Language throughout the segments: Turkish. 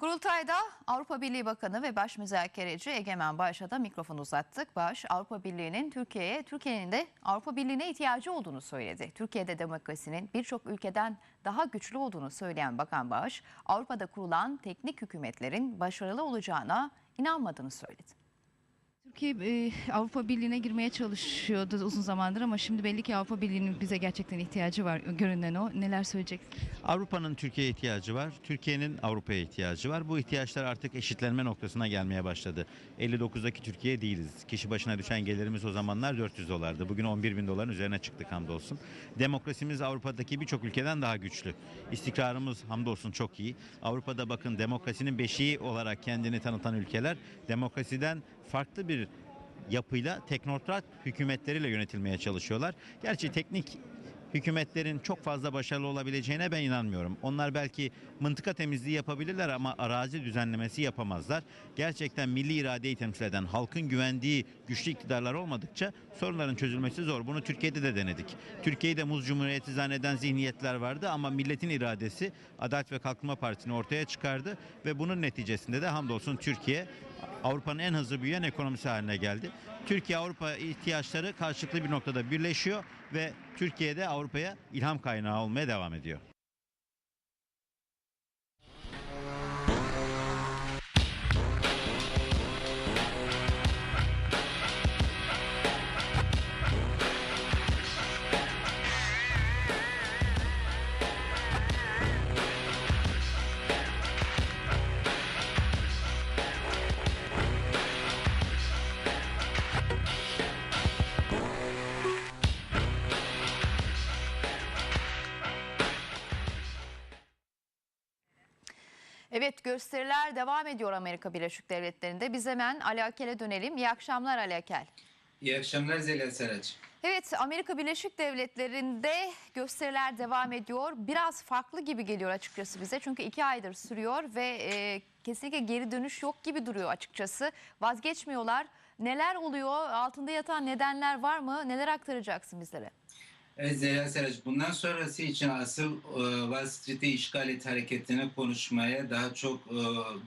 Kurultayda Avrupa Birliği Bakanı ve Baş Müzakereci Egemen Baş'a da mikrofon uzattık. Baş, Avrupa Birliği'nin Türkiye'ye, Türkiye'nin de Avrupa Birliği'ne ihtiyacı olduğunu söyledi. Türkiye'de demokrasinin birçok ülkeden daha güçlü olduğunu söyleyen Bakan Baş, Avrupa'da kurulan teknik hükümetlerin başarılı olacağına inanmadığını söyledi. Türkiye e, Avrupa Birliği'ne girmeye çalışıyordu uzun zamandır ama şimdi belli ki Avrupa Birliği'nin bize gerçekten ihtiyacı var. Görünen o. Neler söyleyeceksiniz? Avrupa'nın Türkiye'ye ihtiyacı var. Türkiye'nin Avrupa'ya ihtiyacı var. Bu ihtiyaçlar artık eşitlenme noktasına gelmeye başladı. 59'daki Türkiye değiliz. Kişi başına düşen gelirimiz o zamanlar 400 dolardı. Bugün 11 bin doların üzerine çıktık hamdolsun. Demokrasimiz Avrupa'daki birçok ülkeden daha güçlü. İstikrarımız hamdolsun çok iyi. Avrupa'da bakın demokrasinin beşiği olarak kendini tanıtan ülkeler demokrasiden farklı bir yapıyla teknokrat hükümetleriyle yönetilmeye çalışıyorlar. Gerçi teknik hükümetlerin çok fazla başarılı olabileceğine ben inanmıyorum. Onlar belki mıntıka temizliği yapabilirler ama arazi düzenlemesi yapamazlar. Gerçekten milli iradeyi temsil eden, halkın güvendiği güçlü iktidarlar olmadıkça sorunların çözülmesi zor. Bunu Türkiye'de de denedik. Türkiye'de muz cumhuriyeti zanneden zihniyetler vardı ama milletin iradesi Adalet ve Kalkınma Partisi'ni ortaya çıkardı ve bunun neticesinde de hamdolsun Türkiye Avrupa'nın en hızlı büyüyen ekonomisi haline geldi. Türkiye Avrupa ihtiyaçları karşılıklı bir noktada birleşiyor ve Türkiye'de Avrupa'ya ilham kaynağı olmaya devam ediyor. Evet gösteriler devam ediyor Amerika Birleşik Devletleri'nde. Biz hemen Ali Akel'e dönelim. İyi akşamlar Ali Akel. İyi akşamlar Zeliha Saraç. Evet Amerika Birleşik Devletleri'nde gösteriler devam ediyor. Biraz farklı gibi geliyor açıkçası bize. Çünkü iki aydır sürüyor ve e, kesinlikle geri dönüş yok gibi duruyor açıkçası. Vazgeçmiyorlar. Neler oluyor? Altında yatan nedenler var mı? Neler aktaracaksın bizlere? Evet Zeliha Saraç bundan sonrası için asıl e, Wall Street'i işgal et hareketini konuşmaya daha çok e,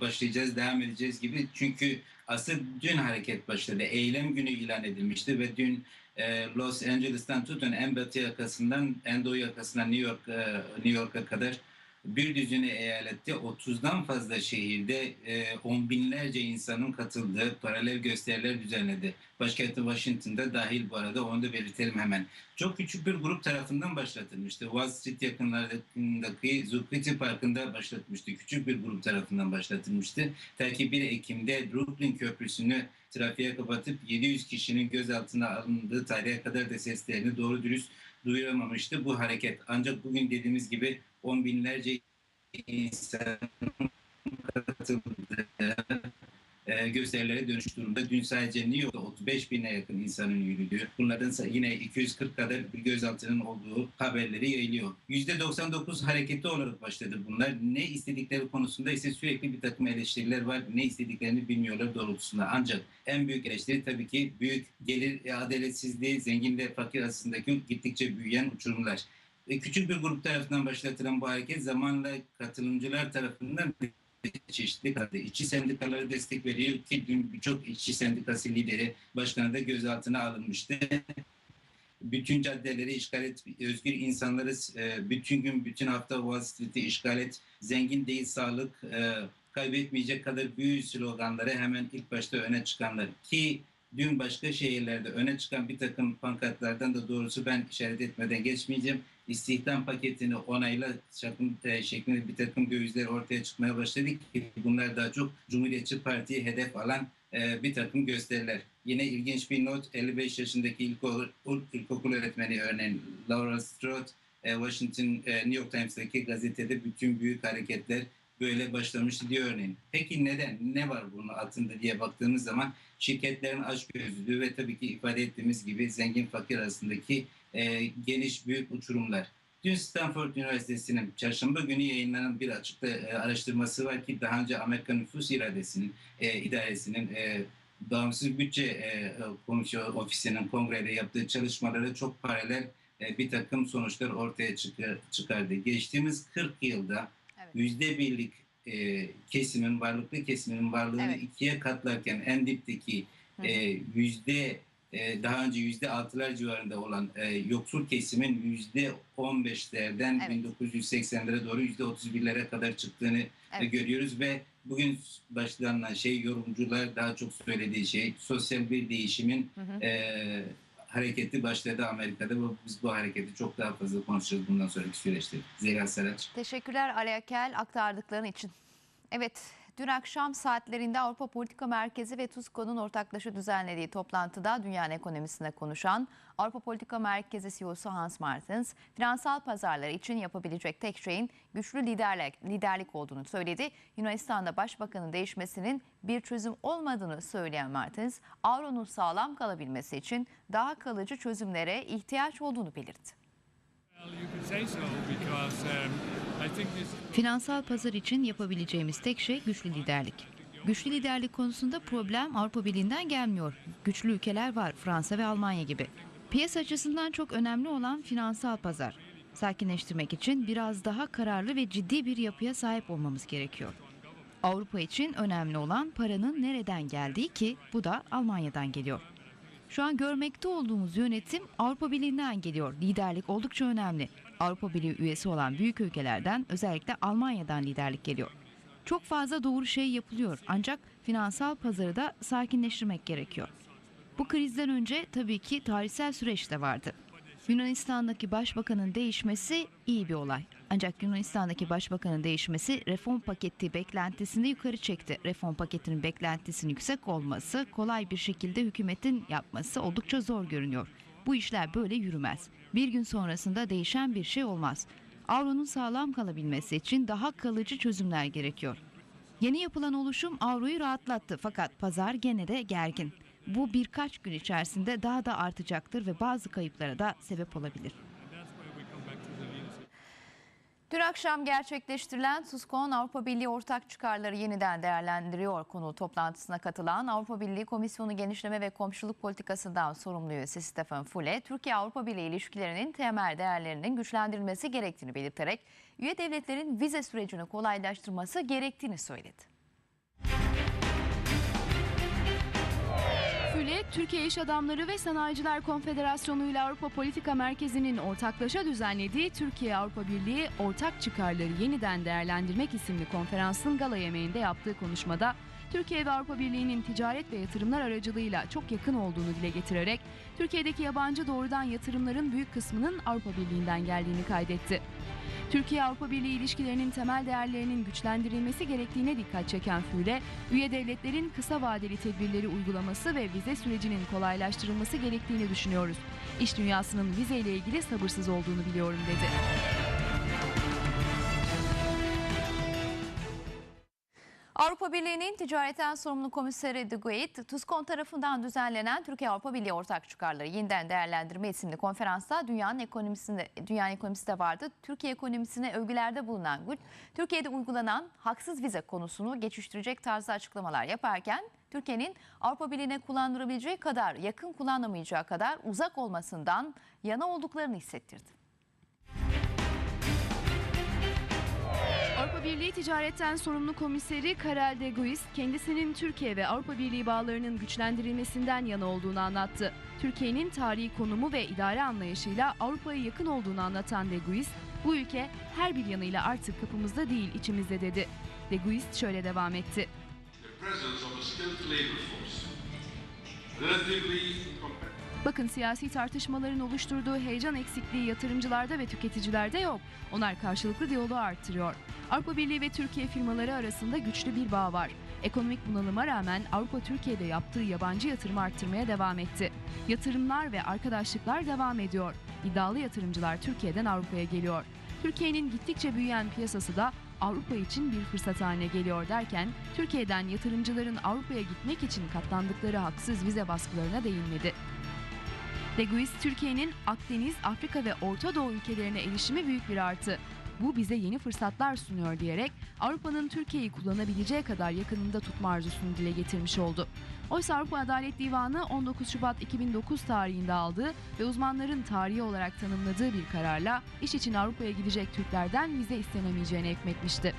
başlayacağız, devam edeceğiz gibi. Çünkü asıl dün hareket başladı. Eylem günü ilan edilmişti ve dün e, Los Angeles'tan tutun en batı yakasından en doğu yakasından New York e, New York'a kadar bir düzine eyalette 30'dan fazla şehirde e, on binlerce insanın katıldığı paralel gösteriler düzenledi. Başkenti Washington'da dahil bu arada onu da belirtelim hemen. Çok küçük bir grup tarafından başlatılmıştı. Wall Street yakınlarındaki Zuccotti Parkı'nda başlatmıştı. Küçük bir grup tarafından başlatılmıştı. Ta ki 1 Ekim'de Brooklyn Köprüsü'nü trafiğe kapatıp 700 kişinin gözaltına alındığı tarihe kadar da seslerini doğru dürüst duyuramamıştı bu hareket. Ancak bugün dediğimiz gibi on binlerce insan katıldığı e, gösterilere dönüş durumda. Dün sadece New York'ta 35 bine yakın insanın yürüdüğü, bunların yine 240 kadar bir gözaltının olduğu haberleri yayılıyor. %99 hareketi olarak başladı bunlar. Ne istedikleri konusunda ise sürekli bir takım eleştiriler var. Ne istediklerini bilmiyorlar doğrultusunda. Ancak en büyük eleştiri tabii ki büyük gelir adaletsizliği, zenginle fakir arasındaki gittikçe büyüyen uçurumlar. E, küçük bir grup tarafından başlatılan bu hareket zamanla katılımcılar tarafından çeşitli işçi sendikaları destek veriyor ki dün birçok işçi sendikası lideri başkanı da gözaltına alınmıştı. Bütün caddeleri işgal et, özgür insanları e, bütün gün, bütün hafta Wall Street'i işgal et, zengin değil sağlık, e, kaybetmeyecek kadar büyük sloganları hemen ilk başta öne çıkanlar. Ki dün başka şehirlerde öne çıkan bir takım pankartlardan da doğrusu ben işaret etmeden geçmeyeceğim. İstihdam paketini onayla şakın, şeklinde bir takım gözler ortaya çıkmaya başladı ki bunlar daha çok Cumhuriyetçi Parti'yi hedef alan e, bir takım gösteriler. Yine ilginç bir not 55 yaşındaki ilkokul, ilkokul öğretmeni örneğin Laura Strode e, Washington e, New York Times'taki gazetede bütün büyük hareketler böyle başlamıştı diyor örneğin. Peki neden? Ne var bunun altında diye baktığımız zaman şirketlerin açgözlülüğü ve tabii ki ifade ettiğimiz gibi zengin fakir arasındaki e, geniş büyük uçurumlar. Dün Stanford Üniversitesi'nin çarşamba günü yayınlanan bir açıkta e, araştırması var ki daha önce Amerika Nüfus İradesi'nin e, idaresinin e, bağımsız bütçe e, komisyon ofisinin kongrede yaptığı çalışmalara çok paralel e, bir takım sonuçlar ortaya çıkar, çıkardı. Geçtiğimiz 40 yılda Evet. yüzde birlik e, kesimin, varlıklı kesimin varlığını Evet. ikiye katlarken en dipteki e, yüzde e, daha önce yüzde altılar civarında olan e, yoksul kesimin yüzde on beşlerden Evet. 1980'lere doğru yüzde otuz birlere kadar çıktığını e, Evet. görüyoruz ve bugün başlanılan şey yorumcular daha çok söylediği şey sosyal bir değişimin Hı hı. e, hareketi başladı Amerika'da ve biz bu hareketi çok daha fazla konuşacağız bundan sonraki süreçte. Zeliha Saraç. Teşekkürler Ali Akel aktardıkların için. Evet, dün akşam saatlerinde Avrupa Politika Merkezi ve TUSKO'nun ortaklaşa düzenlediği toplantıda dünyanın ekonomisine konuşan Avrupa Politika Merkezi CEO'su Hans Martens, finansal pazarlar için yapabilecek tek şeyin güçlü liderlik, liderlik olduğunu söyledi. Yunanistan'da başbakanın değişmesinin bir çözüm olmadığını söyleyen Martens, avronun sağlam kalabilmesi için daha kalıcı çözümlere ihtiyaç olduğunu belirtti. Well, Finansal pazar için yapabileceğimiz tek şey güçlü liderlik. Güçlü liderlik konusunda problem Avrupa Birliği'nden gelmiyor. Güçlü ülkeler var Fransa ve Almanya gibi. Piyasa açısından çok önemli olan finansal pazar. Sakinleştirmek için biraz daha kararlı ve ciddi bir yapıya sahip olmamız gerekiyor. Avrupa için önemli olan paranın nereden geldiği ki bu da Almanya'dan geliyor. Şu an görmekte olduğumuz yönetim Avrupa Birliği'nden geliyor. Liderlik oldukça önemli. Avrupa Birliği üyesi olan büyük ülkelerden özellikle Almanya'dan liderlik geliyor. Çok fazla doğru şey yapılıyor ancak finansal pazarı da sakinleştirmek gerekiyor. Bu krizden önce tabii ki tarihsel süreç de vardı. Yunanistan'daki başbakanın değişmesi iyi bir olay. Ancak Yunanistan'daki başbakanın değişmesi reform paketi beklentisini yukarı çekti. Reform paketinin beklentisinin yüksek olması, kolay bir şekilde hükümetin yapması oldukça zor görünüyor. Bu işler böyle yürümez. Bir gün sonrasında değişen bir şey olmaz. Avronun sağlam kalabilmesi için daha kalıcı çözümler gerekiyor. Yeni yapılan oluşum avroyu rahatlattı fakat pazar gene de gergin. Bu birkaç gün içerisinde daha da artacaktır ve bazı kayıplara da sebep olabilir. Dün akşam gerçekleştirilen TUSKON Avrupa Birliği ortak çıkarları yeniden değerlendiriyor konu toplantısına katılan Avrupa Birliği Komisyonu Genişleme ve Komşuluk Politikasından sorumlu üyesi Stefan Füle, Türkiye-Avrupa Birliği ilişkilerinin temel değerlerinin güçlendirilmesi gerektiğini belirterek üye devletlerin vize sürecini kolaylaştırması gerektiğini söyledi. Füle, Türkiye İş Adamları ve Sanayiciler Konfederasyonu ile Avrupa Politika Merkezi'nin ortaklaşa düzenlediği Türkiye-Avrupa Birliği Ortak Çıkarları Yeniden Değerlendirmek isimli konferansın gala yemeğinde yaptığı konuşmada Türkiye ve Avrupa Birliği'nin ticaret ve yatırımlar aracılığıyla çok yakın olduğunu dile getirerek Türkiye'deki yabancı doğrudan yatırımların büyük kısmının Avrupa Birliği'nden geldiğini kaydetti. Türkiye-Avrupa Birliği ilişkilerinin temel değerlerinin güçlendirilmesi gerektiğine dikkat çeken Füle, üye devletlerin kısa vadeli tedbirleri uygulaması ve vize sürecinin kolaylaştırılması gerektiğini düşünüyoruz. İş dünyasının vize ile ilgili sabırsız olduğunu biliyorum dedi. Avrupa Birliği'nin ticaretten sorumlu komiseri De Gucht, TUSKON tarafından düzenlenen Türkiye-Avrupa Birliği ortak çıkarları yeniden değerlendirme isimli konferansta dünyanın ekonomisinde dünyanın ekonomisi de vardı. Türkiye ekonomisine övgülerde bulunan Gucht, Türkiye'de uygulanan haksız vize konusunu geçiştirecek tarzda açıklamalar yaparken Türkiye'nin Avrupa Birliği'ne kullandırabileceği kadar yakın kullanamayacağı kadar uzak olmasından yana olduklarını hissettirdi. Avrupa Birliği Ticaretten Sorumlu Komiseri Karel de Guist, kendisinin Türkiye ve Avrupa Birliği bağlarının güçlendirilmesinden yana olduğunu anlattı. Türkiye'nin tarihi konumu ve idare anlayışıyla Avrupa'ya yakın olduğunu anlatan de Guist, bu ülke her bir yanıyla artık kapımızda değil içimizde dedi. De Guist şöyle devam etti. the Bakın siyasi tartışmaların oluşturduğu heyecan eksikliği yatırımcılarda ve tüketicilerde yok. Onlar karşılıklı diyaloğu arttırıyor. Avrupa Birliği ve Türkiye firmaları arasında güçlü bir bağ var. Ekonomik bunalıma rağmen Avrupa Türkiye'de yaptığı yabancı yatırımı arttırmaya devam etti. Yatırımlar ve arkadaşlıklar devam ediyor. İddialı yatırımcılar Türkiye'den Avrupa'ya geliyor. Türkiye'nin gittikçe büyüyen piyasası da Avrupa için bir fırsat haline geliyor derken Türkiye'den yatırımcıların Avrupa'ya gitmek için katlandıkları haksız vize baskılarına değinmedi. De Guist, Türkiye'nin Akdeniz, Afrika ve Orta Doğu ülkelerine erişimi büyük bir artı. Bu bize yeni fırsatlar sunuyor diyerek Avrupa'nın Türkiye'yi kullanabileceği kadar yakınında tutma arzusunu dile getirmiş oldu. Oysa Avrupa Adalet Divanı 19 Şubat 2009 tarihinde aldığı ve uzmanların tarihi olarak tanımladığı bir kararla iş için Avrupa'ya gidecek Türklerden vize istenemeyeceğine hükmetmişti.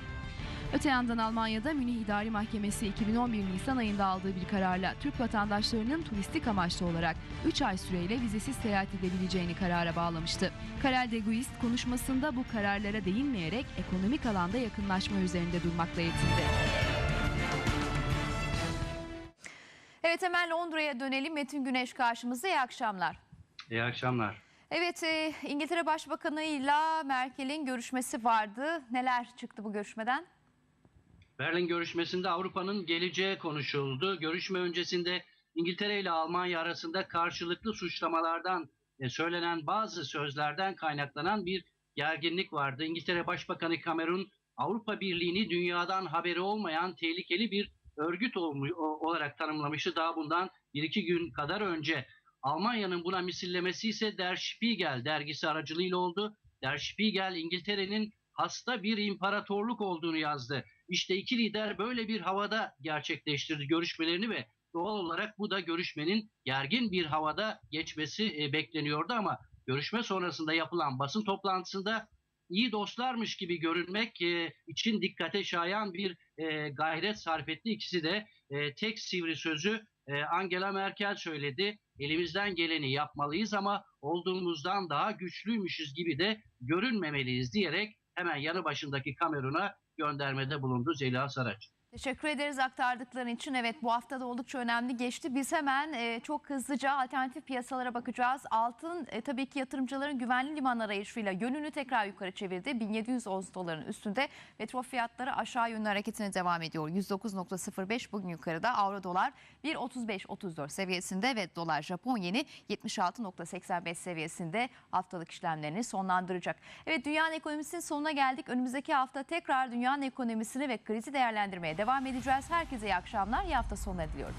Öte yandan Almanya'da Münih İdari Mahkemesi 2011 Nisan ayında aldığı bir kararla Türk vatandaşlarının turistik amaçlı olarak 3 ay süreyle vizesiz seyahat edebileceğini karara bağlamıştı. Karel de Guist konuşmasında bu kararlara değinmeyerek ekonomik alanda yakınlaşma üzerinde durmakla yetindi. Evet hemen Londra'ya dönelim. Metin Güneş karşımızda. İyi akşamlar. İyi akşamlar. Evet e, İngiltere Başbakanı'yla Merkel'in görüşmesi vardı. Neler çıktı bu görüşmeden? Berlin görüşmesinde Avrupa'nın geleceği konuşuldu. Görüşme öncesinde İngiltere ile Almanya arasında karşılıklı suçlamalardan e, söylenen bazı sözlerden kaynaklanan bir gerginlik vardı. İngiltere Başbakanı Cameron Avrupa Birliği'ni dünyadan haberi olmayan tehlikeli bir örgüt olarak tanımlamıştı. Daha bundan bir iki gün kadar önce Almanya'nın buna misillemesi ise Der Spiegel dergisi aracılığıyla oldu. Der Spiegel İngiltere'nin hasta bir imparatorluk olduğunu yazdı. İşte iki lider böyle bir havada gerçekleştirdi görüşmelerini ve doğal olarak bu da görüşmenin gergin bir havada geçmesi e, bekleniyordu ama görüşme sonrasında yapılan basın toplantısında iyi dostlarmış gibi görünmek e, için dikkate şayan bir e, gayret sarf etti. İkisi de tek sivri sözü Angela Merkel söyledi. Elimizden geleni yapmalıyız ama olduğumuzdan daha güçlüymüşüz gibi de görünmemeliyiz diyerek hemen yanı başındaki Kamerun'a göndermede bulundu Zeliha Saraç. Teşekkür ederiz aktardıkların için. Evet bu hafta da oldukça önemli geçti. Biz hemen e, çok hızlıca alternatif piyasalara bakacağız. Altın e, tabii ki yatırımcıların güvenli liman arayışıyla yönünü tekrar yukarı çevirdi. 1700 ons doların üstünde. Petrol fiyatları aşağı yönlü hareketine devam ediyor. 109.05 bugün yukarıda. Avro dolar 1.35-34 seviyesinde ve dolar Japon yeni 76.85 seviyesinde haftalık işlemlerini sonlandıracak. Evet dünyanın ekonomisinin sonuna geldik. Önümüzdeki hafta tekrar dünyanın ekonomisini ve krizi değerlendirmeye devam edeceğiz. Herkese iyi akşamlar, iyi hafta sonları diliyorum.